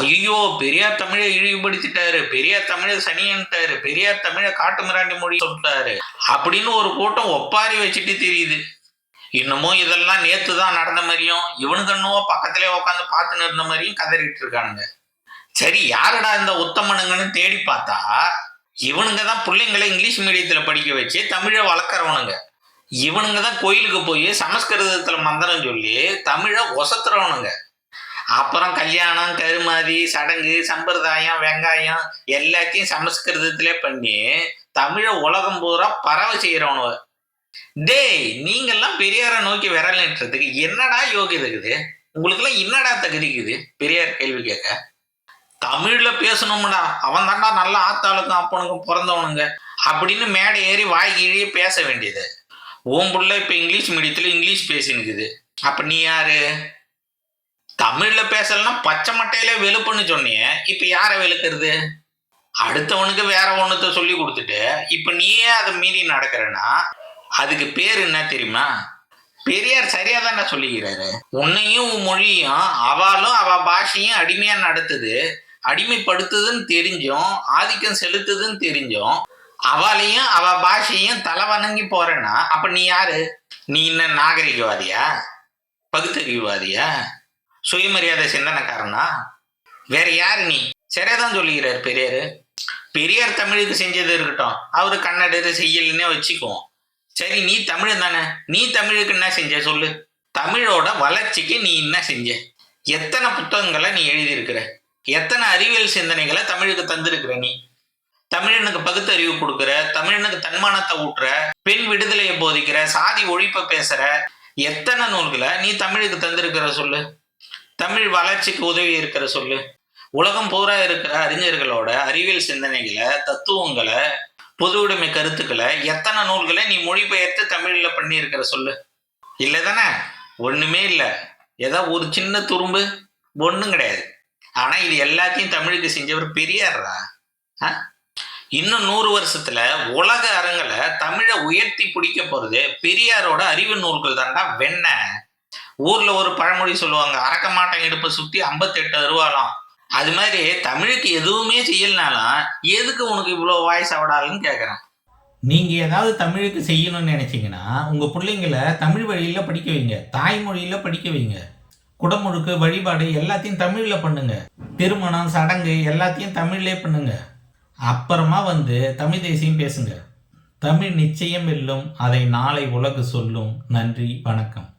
ஐயோ பெரியார் தமிழை இழிவுபடுத்திட்டாரு. பெரியார் தமிழை சனியன்ட்டாரு பெரியார் தமிழை காட்டு மிராண்டி மொழி சொல்லிட்டாரு அப்படின்னு ஒரு கூட்டம் ஒப்பாரி வச்சுட்டு தெரியுது. இன்னமும் இதெல்லாம் நேத்து தான் நடந்த மாதிரியும் இவனுக்கு என்னவோ பக்கத்திலே உட்காந்து பார்த்துன்னு இருந்த மாதிரியும் கதறிட்டு இருக்கானுங்க. சரி யாருடா இந்த உத்தமனுங்கன்னு தேடி பார்த்தா இவனுங்க தான் பிள்ளைங்களை இங்கிலீஷ் மீடியத்தில் படிக்க வச்சு தமிழை வளர்க்குறவனுங்க. இவனுங்க தான் கோயிலுக்கு போய் சமஸ்கிருதத்தில் மந்திரம் சொல்லி தமிழை ஒசத்துறவனுங்க. அப்புறம் கல்யாணம் கருமாதி சடங்கு சம்பிரதாயம் வெங்காயம் எல்லாத்தையும் சமஸ்கிருதத்திலே பண்ணி தமிழை உலகம் பூரா பரவ செய்யறவனுவ டேய் நீங்கள்லாம் பெரியாரை நோக்கி விரலிட்டுறதுக்கு என்னடா யோகியதை இருக்குது? உங்களுக்குலாம் என்னடா தகுதிக்குது பெரியார் கேள்வி கேட்க. தமிழில் பேசணும்டா. அவன் தாண்டா நல்ல ஆத்தாளுக்கும் அப்பனுக்கும் பிறந்தவனுங்க அப்படின்னு மேடை ஏறி வாய் கீழே பேச வேண்டியது. உன் இப்போ இங்கிலீஷ் மீடியத்தில் இங்கிலீஷ் பேசினுக்குது. அப்போ நீ யாரு? தமிழ்ல பேசலன்னா பச்சை மட்டையில வெளுப்புன்னு சொன்னியே இப்ப யார வெளுக்கிறது? அடுத்தவனுக்கு வேற ஒண்ணுத்த சொல்லி கொடுத்துட்டு இப்ப நீயே அதை மீறி நடக்கிறன்னா அதுக்கு பேர் என்ன தெரியுமா? பெரியார் சரியா தானே சொல்லிக்கிறாரு. உன்னையும் உன் மொழியும் அவளும் அவ பாஷையும் அடிமையா நடத்துது. அடிமைப்படுத்துதுன்னு தெரிஞ்சும் ஆதிக்கம் செலுத்துதுன்னு தெரிஞ்சும் அவளையும் அவ பாஷையும் தலை வணங்கி போறேன்னா அப்ப நீ யாரு? நீ என்ன நாகரிகவாதியா? பகுத்தறிவுவாதியா? சுயமரியாதை சிந்தனைக்காரனா? வேற யாரு நீ? சரியாதான் சொல்லிக்கிறார் பெரியார். பெரியார் தமிழுக்கு செஞ்சது இருக்கட்டும். அவரு கன்னடரு செய்யலன்னே வச்சுக்குவோம். சரி நீ தமிழ் தானே? நீ தமிழுக்கு என்ன செஞ்ச சொல்லு? தமிழோட வளர்ச்சிக்கு நீ என்ன செஞ்ச? எத்தனை புத்தகங்களை நீ எழுதியிருக்கிற? எத்தனை அறிவியல் சிந்தனைகளை தமிழுக்கு தந்திருக்கிற நீ? தமிழனுக்கு பகுத்தறிவு கொடுக்குற தமிழனுக்கு தன்மானத்தை ஊட்டுற பெண் விடுதலையை போதிக்கிற சாதி ஒழிப்பை பேசுற எத்தனை நூல்களை நீ தமிழுக்கு தந்திருக்கிற சொல்லு? தமிழ் வளர்ச்சிக்கு உதவி இருக்கிற சொல்லு. உலகம் பூரா இருக்கிற அறிஞர்களோட அறிவியல் சிந்தனைகளை தத்துவங்களை பொது உடைமை கருத்துக்களை எத்தனை நூல்களை நீ மொழிபெயர்த்து தமிழில் பண்ணியிருக்கிற சொல்லு. இல்லை தானே? ஒன்றுமே இல்லை. ஏதோ ஒரு சின்ன துரும்பு ஒன்றும் கிடையாது. ஆனால் இது எல்லாத்தையும் தமிழுக்கு செஞ்சவர் பெரியார்ரா? ஆ? இன்னும் நூறு வருஷத்துல உலக அறங்களை தமிழை உயர்த்தி பிடிக்க போறது பெரியாரோட அறிவு நூல்கள் தான்டா வெண்ண ஊர்ல ஒரு பழமொழி சொல்லுவாங்க அரக்க மாட்டேன் இடுப்பை சுத்தி ஐம்பத்தெட்டு அருவாலாம் அது மாதிரி தமிழுக்கு எதுவுமே செய்யலனாலும் எதுக்கு உனக்கு இவ்வளோ வாய்ஸ் அவடாதுன்னு கேட்குறேன் நீங்கள் ஏதாவது தமிழுக்கு செய்யணும்னு நினச்சிங்கன்னா உங்கள் பிள்ளைங்கள தமிழ் வழியில் படிக்க வைங்க தாய்மொழியில் படிக்க வைங்க. குடமுழுக்கு வழிபாடு எல்லாத்தையும் தமிழில் பண்ணுங்க. திருமணம் சடங்கு எல்லாத்தையும் தமிழ்லே பண்ணுங்க. அப்புறமா வந்து தமிழ் தேசியம் பேசுங்க. தமிழ் நிச்சயம் வெல்லும் அதை நாளை உலகு சொல்லும். நன்றி வணக்கம்.